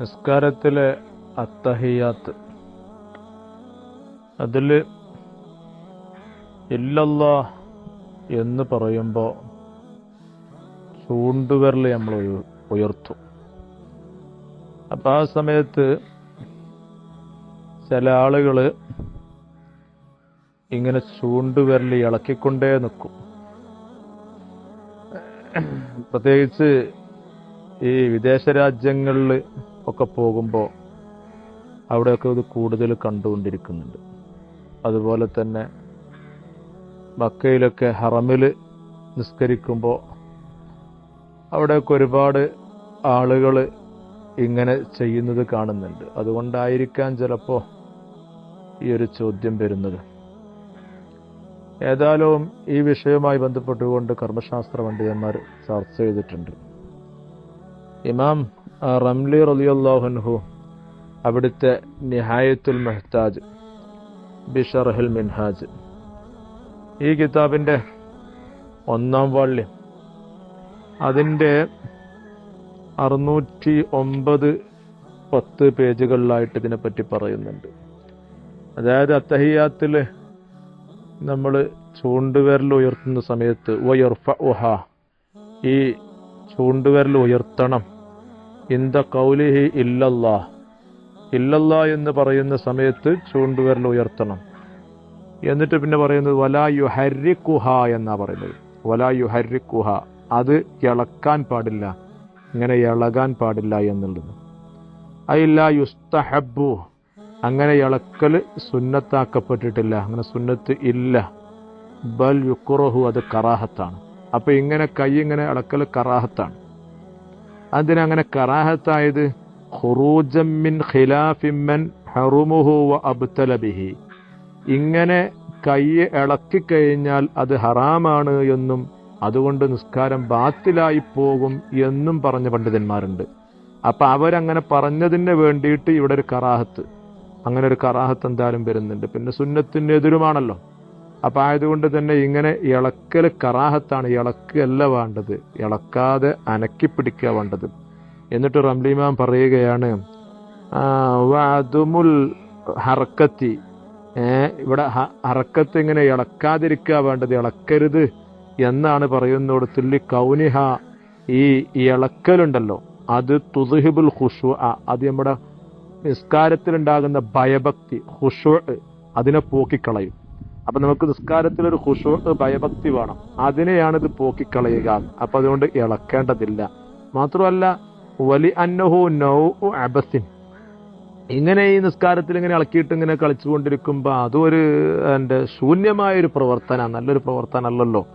നിസ്കാരത്തിലെ അത്തഹിയാത്ത്. അതിൽ ഇല്ലല്ല എന്ന് പറയുമ്പോൾ ചൂണ്ടുവിരൽ നമ്മൾ ഉയർത്തു. അപ്പം ആ സമയത്ത് ചില ആളുകൾ ഇങ്ങനെ ചൂണ്ടുവിരൽ ഇളക്കിക്കൊണ്ടേ നിൽക്കും പ്രത്യേകിച്ച് ഈ വിദേശ രാജ്യങ്ങളിൽ ഒക്കെ പോകുമ്പോൾ അവിടെയൊക്കെ ഇത് കൂടുതൽ കണ്ടുകൊണ്ടിരിക്കുന്നുണ്ട്. അതുപോലെ തന്നെ മക്കയിലൊക്കെ ഹറമിൽ നിസ്കരിക്കുമ്പോൾ അവിടെയൊക്കെ ഒരുപാട് ആളുകൾ ഇങ്ങനെ ചെയ്യുന്നത് കാണുന്നുണ്ട്. അതുകൊണ്ടായിരിക്കാം ചിലപ്പോൾ ഈ ഒരു ചോദ്യം വരുന്നത്. ഏതായാലും ഈ വിഷയവുമായി ബന്ധപ്പെട്ടുകൊണ്ട് കർമ്മശാസ്ത്ര പണ്ഡിതന്മാർ ചർച്ച ചെയ്തിട്ടുണ്ട്. ഇമാം റംലി റലിയല്ലാഹുൻഹു അവിടുത്തെ നിഹായത്തുൽ മെഹ്താജ് ബിഷർഹുൽ മിൻഹാജ്. ഈ കിതാബിന്റെ ഒന്നാം വള്ളി അതിന്റെ അറുന്നൂറ്റി ഒമ്പത് പത്ത് പേജുകളിലായിട്ട് ഇതിനെപ്പറ്റി പറയുന്നുണ്ട്. അതായത് അത്തഹിയാത്തിൽ നമ്മൾ ചൂണ്ടുവിരൽ ഉയർത്തുന്ന സമയത്ത് ഉയർഫ ഉഹ ഈ ചൂണ്ടുവിരൽ ഉയർത്തണം. ഇന്ത കൗലിഹി ഇല്ലല്ലാ ഇല്ലല്ലാ എന്ന് പറയുന്ന സമയത്ത് ചൂണ്ടുവിരൽ ഉയർത്തണം. എന്നിട്ട് പിന്നെ പറയുന്നത് വലാ യുഹരിക്കുഹ എന്നാ പറയുന്നത്. വലാ യുഹരിക്കുഹ. അത് ഇളക്കാൻ പാടില്ല. ഇങ്ങനെ ഇളകാൻ പാടില്ല എന്നുള്ളത്. അയില്ല യുസ്തഹബു അങ്ങനെ ഇളക്കൽ സുന്നത്താക്കപ്പെട്ടിട്ടില്ല. അങ്ങനെ സുന്നത്ത് ഇല്ല. ബൽ യുക്കുറഹു അത് കറാഹത്താണ്. അപ്പൊ ഇങ്ങനെ കൈ ഇങ്ങനെ ഇളക്കൽ കറാഹത്താണ്. അതിനങ്ങനെ കറാഹത്തായത് ഖുറൂജം മിൻ ഖിലാഫിമ്മൻ ഹറുമുഹു വ ഇങ്ങനെ കൈ ഇളക്കി കഴിഞ്ഞാൽ അത് ഹറാമാണ് എന്നും അതുകൊണ്ട് നിസ്കാരം ബാത്തിലായി പോകും എന്നും പറഞ്ഞ പണ്ഡിതന്മാരുണ്ട്. അപ്പൊ അവരങ്ങനെ പറഞ്ഞതിന് വേണ്ടിയിട്ട് ഇവിടെ ഒരു കറാഹത്ത്. അങ്ങനെ ഒരു കറാഹത്ത് എന്തായാലും വരുന്നുണ്ട്. പിന്നെ സുന്നത്തിന് എതിരുമാണല്ലോ അപ്പൊ ആയതുകൊണ്ട് തന്നെ ഇങ്ങനെ ഇളക്കൽ കറാഹത്താണ്. ഇളക്കല്ല വേണ്ടത്. ഇളക്കാതെ അനക്കി പിടിക്കുക വേണ്ടത്. എന്നിട്ട് റംലിമാൻ പറയുകയാണ് വാതുമുൽ ഹറക്കത്തി ഇവിടെ ഹറക്കത്ത് ഇങ്ങനെ ഇളക്കാതിരിക്കുക വേണ്ടത് ഇളക്കരുത് എന്നാണ് പറയുന്നോട് തുല്ലി കൗനിഹ ഈ ഇളക്കലുണ്ടല്ലോ. അത് തുസുഹിബുൽ ഹുഷു അത് നമ്മുടെ നിസ്കാരത്തിലുണ്ടാകുന്ന ഭയഭക്തി ഹുഷു അതിനെ പോക്കിക്കളയും. അപ്പൊ നമുക്ക് നിസ്കാരത്തിൽ ഒരു ഹുഷു ഭയഭക്തി വേണം. അതിനെയാണ് ഇത് പോക്കിക്കളയുക. അപ്പൊ അതുകൊണ്ട് ഇളക്കേണ്ടതില്ല. മാത്രമല്ല വലി അന്നഹു നൗ അബസിൻ. ഇങ്ങനെ ഈ നിസ്കാരത്തിൽ ഇങ്ങനെ ഇളക്കിയിട്ട് ഇങ്ങനെ കളിച്ചുകൊണ്ടിരിക്കുമ്പോൾ അതും ഒരു എന്റെ ശൂന്യമായ ഒരു പ്രവർത്തന. നല്ലൊരു പ്രവർത്തനമല്ലല്ലോ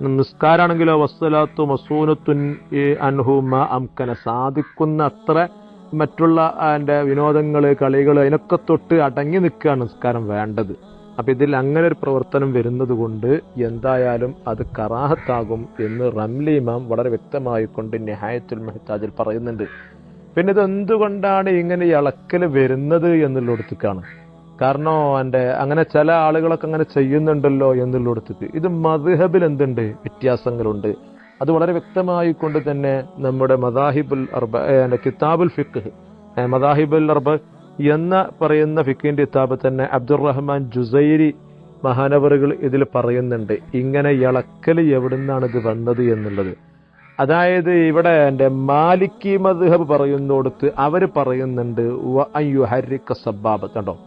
നിസ്കാരാണെങ്കിലോ വസ്സലാത്തു മസൂനത്തുൻ അൻഹുമ അംകന. സാധിക്കുന്ന അത്ര മറ്റുള്ള എന്റെ വിനോദങ്ങൾ കളികൾ അതിനൊക്കെ തൊട്ട് അടങ്ങി നിൽക്കുകയാണ് നിസ്കാരം വേണ്ടത്. അപ്പൊ ഇതിൽ അങ്ങനെ ഒരു പ്രവർത്തനം വരുന്നത് കൊണ്ട് എന്തായാലും അത് കറാഹത്താകും എന്ന് റംലി ഇമാം വളരെ വ്യക്തമായിക്കൊണ്ട് നെഹായത്തുൽ മെഹ്താജിൽ പറയുന്നുണ്ട്. പിന്നെ ഇത് എന്തുകൊണ്ടാണ് ഇങ്ങനെ ഇളക്കൽ വരുന്നത് എന്നുള്ളിടത്തേക്കാണ്. കാരണം എന്റെ അങ്ങനെ ചില ആളുകളൊക്കെ അങ്ങനെ ചെയ്യുന്നുണ്ടല്ലോ എന്നുള്ളിടത്തേക്ക്. ഇത് മദ്ഹബിൽ എന്തുണ്ട്? വ്യത്യാസങ്ങളുണ്ട്. അത് വളരെ വ്യക്തമായി കൊണ്ട് തന്നെ നമ്മുടെ മദാഹിബുൽ അർബ കിതാബുൽ ഫിഖ് മദാഹിബുൽ അർബ എന്ന പറയുന്ന ഫിക്കിന്റെ കിതാബ് തന്നെ അബ്ദുറഹ്മാൻ ജുസൈരി മഹാനവറുകൾ ഇതിൽ പറയുന്നുണ്ട്. ഇങ്ങനെ ഇളക്കൽ എവിടുന്നാണ് ഇത് വന്നത് എന്നുള്ളത്. അതായത് ഇവിടെ എന്റെ മാലിക്കി മദ്ഹബ് പറയുന്നിടത്ത് അവർ പറയുന്നുണ്ട് സബ്ബാബ് കണ്ടോ?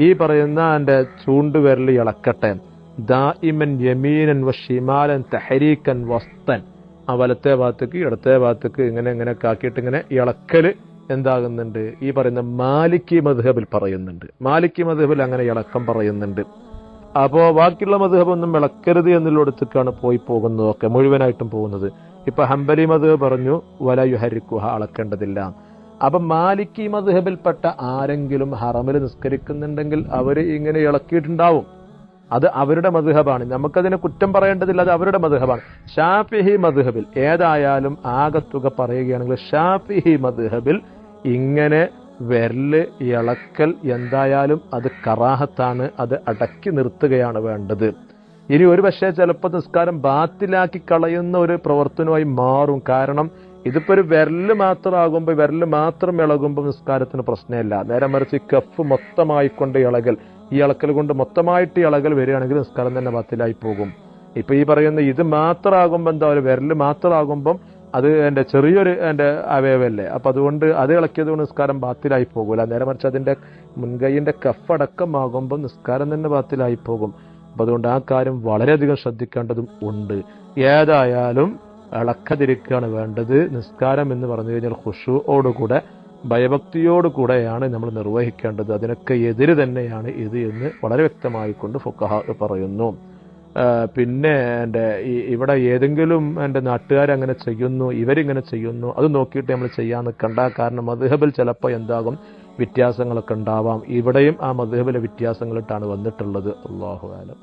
ഈ പറയുന്ന എന്റെ ചൂണ്ടുവിരൽ ഇളക്കട്ടെ. ദായിമൻ യമീനൻ വ ഷിമാലൻ തഹരീക്കൻ വസ്തൻ. ആ വലത്തെ ഭാഗത്തേക്ക് ഇടത്തെ ഭാഗത്തേക്ക് ഇങ്ങനെ ഇങ്ങനെ കാക്കിയിട്ട് ഇങ്ങനെ ഇളക്കൽ എന്താകുന്നുണ്ട്? ഈ പറയുന്ന മാലിക്കി മധുഹബിൽ പറയുന്നുണ്ട്. മാലിക്കി മധുഹബിൽ അങ്ങനെ ഇളക്കം പറയുന്നുണ്ട്. അപ്പോ ബാക്കിയുള്ള മധുഹബൊന്നും ഇളക്കരുത് എന്നുള്ളടത്തേക്കാണ് പോയി പോകുന്നതൊക്കെ മുഴുവനായിട്ടും പോകുന്നത്. ഇപ്പൊ ഹംബലി മധുഹബ് പറഞ്ഞു വല യുഹരിക്കുഹ അളക്കേണ്ടതില്ല. അപ്പൊ മാലിക്കി മധുഹബിൽപ്പെട്ട ആരെങ്കിലും ഹറമിൽ നിസ്കരിക്കുന്നുണ്ടെങ്കിൽ അവർ ഇങ്ങനെ ഇളക്കിയിട്ടുണ്ടാവും. അത് അവരുടെ മധുഹബാണ് നമുക്കതിനെ കുറ്റം പറയേണ്ടതില്ല അത് അവരുടെ മധുഹബാണ് ഷാഫിഹി മധുഹബിൽ ഏതായാലും ആകത്തുക പറയുകയാണെങ്കിൽ ഷാഫിഹി മധുഹബിൽ ഇങ്ങനെ വിരൽ ഇളക്കൽ എന്തായാലും അത് കറാഹത്താണ് അത് അടക്കി നിർത്തുകയാണ് വേണ്ടത്. ഇനി ഒരു പക്ഷേ ചിലപ്പോൾ നിസ്കാരം ബാത്തിലാക്കി കളയുന്ന ഒരു പ്രവർത്തനമായി മാറും. കാരണം ഇതിപ്പോ ഒരു വിരൽ മാത്രമാകുമ്പോൾ വിരൽ മാത്രം ഇളകുമ്പോൾ നിസ്കാരത്തിന് പ്രശ്നമില്ല. നേരെ മറിച്ച് കഫ് മൊത്തമായിക്കൊണ്ട് ഇളകൽ ഈ ഇളക്കൽ കൊണ്ട് മൊത്തമായിട്ട് ഇളകൽ വരികയാണെങ്കിൽ നിസ്കാരം തന്നെ ബാത്തിലായി പോകും. ഇപ്പൊ ഈ പറയുന്ന ഇത് മാത്രമാകുമ്പോൾ എന്താ ഒരു വിരൽ മാത്രമാകുമ്പം അത് എന്റെ ചെറിയൊരു എന്റെ അവയവല്ലേ അപ്പൊ അതുകൊണ്ട് അത് ഇളക്കിയത് കൊണ്ട് നിസ്കാരം ബാത്തിലായി പോകൂല നേരെ മറിച്ച് അതിന്റെ മുൻകൈയിന്റെ കഫടക്കമാകുമ്പോൾ നിസ്കാരം തന്നെ ബാത്തിലായി പോകും. അപ്പൊ അതുകൊണ്ട് ആ കാര്യം വളരെയധികം ശ്രദ്ധിക്കേണ്ടതും ഉണ്ട്. ഏതായാലും ഇളക്കതിരിക്കുകയാണ് വേണ്ടത്. നിസ്കാരം എന്ന് പറഞ്ഞു കഴിഞ്ഞാൽ ഖുഷുവോടുകൂടെ ഭയഭക്തിയോടുകൂടെയാണ് നമ്മൾ നിർവഹിക്കേണ്ടത്. അതിനൊക്കെ എതിര് തന്നെയാണ് ഇത് എന്ന് വളരെ വ്യക്തമായിക്കൊണ്ട് ഫുക്കഹ പറയുന്നു. പിന്നെ എന്റെ ഇവിടെ ഏതെങ്കിലും എന്റെ നാട്ടുകാർ അങ്ങനെ ചെയ്യുന്നു ഇവരിങ്ങനെ ചെയ്യുന്നു അത് നോക്കിയിട്ട് നമ്മൾ ചെയ്യാൻ നിൽക്കണ്ട. കാരണം മധുഹബിൽ ചിലപ്പോൾ എന്താകും? വ്യത്യാസങ്ങളൊക്കെ ഉണ്ടാവാം. ഇവിടെയും ആ മധുഹബിലെ വ്യത്യാസങ്ങളിട്ടാണ് വന്നിട്ടുള്ളത്. അള്ളാഹു ആലം